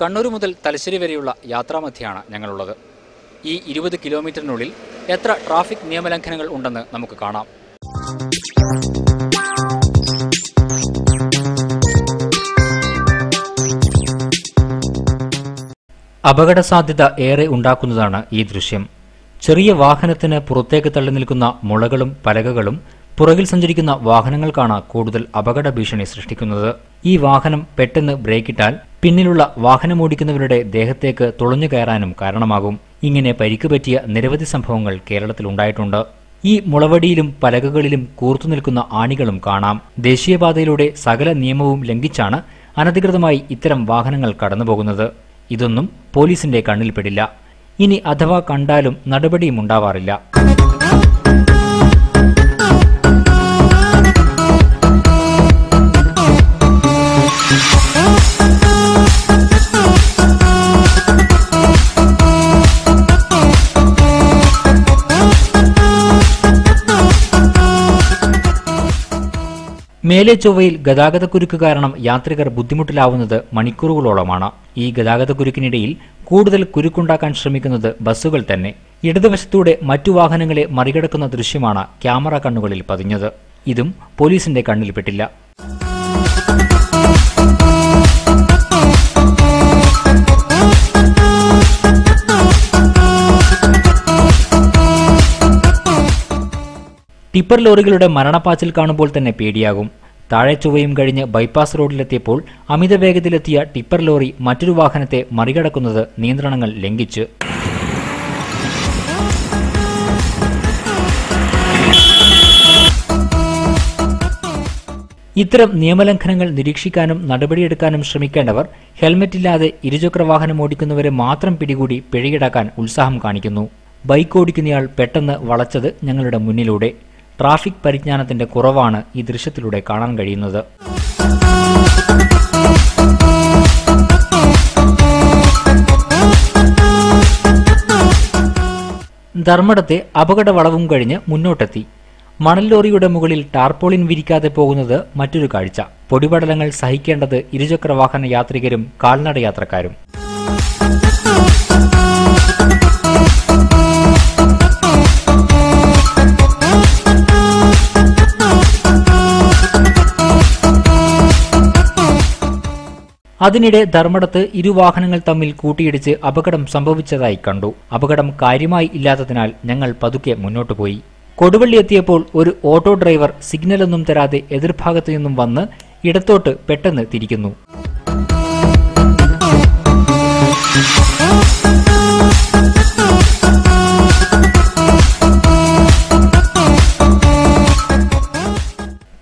കണ്ണൂർ മുതൽ തലശ്ശേരി വരെയുള്ള യാത്രാമധ്യയാണ് ഞങ്ങളുള്ളത്. ഈ ഇരുപത് കിലോമീറ്ററിനുള്ളിൽ എത്ര ട്രാഫിക് നിയമലംഘനങ്ങൾ ഉണ്ടെന്ന് നമുക്ക് കാണാം. അപകട സാധ്യത ഏറെ ഉണ്ടാക്കുന്നതാണ് ഈ ദൃശ്യം. ചെറിയ വാഹനത്തിന് പുറത്തേക്ക് തള്ളി നിൽക്കുന്ന മുളകളും പലകകളും പുറകിൽ സഞ്ചരിക്കുന്ന വാഹനങ്ങൾക്കാണ് കൂടുതൽ അപകട ഭീഷണി സൃഷ്ടിക്കുന്നത്. ഈ വാഹനം പെട്ടെന്ന് ബ്രേക്കിട്ടാൽ പിന്നിലുള്ള വാഹനമോടിക്കുന്നവരുടെ ദേഹത്തേക്ക് തുളഞ്ഞു കയറാനും കാരണമാകും. ഇങ്ങനെ പരിക്ക് പറ്റിയ നിരവധി സംഭവങ്ങൾ കേരളത്തിൽ ഉണ്ടായിട്ടുണ്ട്. ഈ മുളവടിയിലും പലകകളിലും കൂർത്തുനിൽക്കുന്ന ആണികളും കാണാം. ദേശീയപാതയിലൂടെ സകല നിയമവും ലംഘിച്ചാണ് അനധികൃതമായി ഇത്തരം വാഹനങ്ങൾ കടന്നുപോകുന്നത്. ഇതൊന്നും പോലീസിന്റെ കണ്ണിൽപ്പെടില്ല ഇനി അഥവാ കണ്ടാലും നടപടിയും ഉണ്ടാവാറില്ല. മേലെ ചൊവ്വയിൽ ഗതാഗതക്കുരുക്ക് കാരണം യാത്രികർ ബുദ്ധിമുട്ടിലാവുന്നത് മണിക്കൂറുകളോളമാണ്. ഈ ഗതാഗതക്കുരുക്കിനിടയിൽ കൂടുതൽ കുരുക്കുണ്ടാക്കാൻ ശ്രമിക്കുന്നത് ബസ്സുകൾ തന്നെ. ഇടതുവശത്തൂടെ മറ്റു വാഹനങ്ങളെ മറികടക്കുന്ന ദൃശ്യമാണ് ക്യാമറ കണ്ണുകളിൽ പതിഞ്ഞത്. ഇതും പോലീസിന്റെ കണ്ണിൽപ്പെട്ടില്ല ടിപ്പർ ലോറികളുടെ മരണപ്പാച്ചിൽ കാണുമ്പോൾ തന്നെ പേടിയാകും. താഴെ ചൊവ്വയും കഴിഞ്ഞ് ബൈപ്പാസ് റോഡിലെത്തിയപ്പോൾ അമിത വേഗത്തിലെത്തിയ ടിപ്പർ ലോറി മറ്റൊരു വാഹനത്തെ മറികടക്കുന്നത് നിയന്ത്രണങ്ങൾ ലംഘിച്ച്. ഇത്തരം നിയമലംഘനങ്ങൾ നിരീക്ഷിക്കാനും നടപടിയെടുക്കാനും ശ്രമിക്കേണ്ടവർ ഹെൽമറ്റില്ലാതെ ഇരുചക്ര വാഹനം ഓടിക്കുന്നവരെ മാത്രം പിടികൂടി പിഴയിടാക്കാൻ ഉത്സാഹം കാണിക്കുന്നു. ബൈക്ക് ഓടിക്കുന്നയാൾ പെട്ടെന്ന് വളച്ചത് ഞങ്ങളുടെ മുന്നിലൂടെ. ട്രാഫിക് പരിജ്ഞാനത്തിന്റെ കുറവാണ് ഈ ദൃശ്യത്തിലൂടെ കാണാൻ കഴിയുന്നത്. ധർമ്മടത്തെ അപകട വളവും കഴിഞ്ഞ് മുന്നോട്ടെത്തി. മണൽ ലോറിയുടെ മുകളിൽ ടാർപോളിൻ വിരിക്കാതെ പോകുന്നത് മറ്റൊരു കാഴ്ച. പൊടിപടലങ്ങൾ സഹിക്കേണ്ടത് ഇരുചക്ര വാഹന യാത്രികരും കാൽനട യാത്രക്കാരും. അതിനിടെ ധർമ്മടത്ത് ഇരുവാഹനങ്ങൾ തമ്മിൽ കൂട്ടിയിടിച്ച് അപകടം സംഭവിച്ചതായി കണ്ടു. അപകടം കാര്യമായി ഇല്ലാത്തതിനാൽ ഞങ്ങൾ പതുക്കെ മുന്നോട്ടു പോയി. കൊടുവള്ളി എത്തിയപ്പോൾ ഒരു ഓട്ടോ ഡ്രൈവർ സിഗ്നലൊന്നും തരാതെ എതിർഭാഗത്തു നിന്നും വന്ന് ഇടത്തോട്ട് പെട്ടെന്ന് തിരിക്കുന്നു.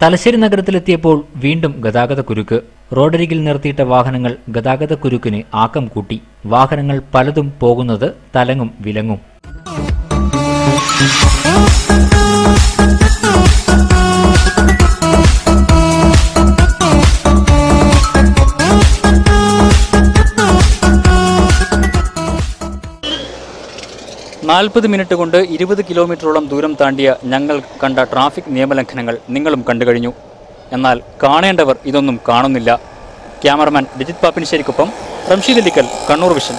തലശ്ശേരി നഗരത്തിലെത്തിയപ്പോൾ വീണ്ടും ഗതാഗതക്കുരുക്ക്. റോഡരികിൽ നിർത്തിയിട്ട വാഹനങ്ങൾ ഗതാഗതക്കുരുക്കിന് ആക്കം കൂട്ടി. വാഹനങ്ങൾ പലതും പോകുന്നത് തലങ്ങും വിലങ്ങും. നാൽപ്പത് മിനിറ്റ് കൊണ്ട് ഇരുപത് കിലോമീറ്ററോളം ദൂരം താണ്ടിയ ഞങ്ങൾ കണ്ട ട്രാഫിക് നിയമലംഘനങ്ങൾ നിങ്ങളും കണ്ടു കഴിഞ്ഞു. എന്നാൽ കാണേണ്ടവർ ഇതൊന്നും കാണുന്നില്ല. ക്യാമറമാൻ രജിത് പാപ്പിനിശ്ശേരിക്കൊപ്പം റംഷീദ് അലിക്കൽ കണ്ണൂർ വിഷൻ.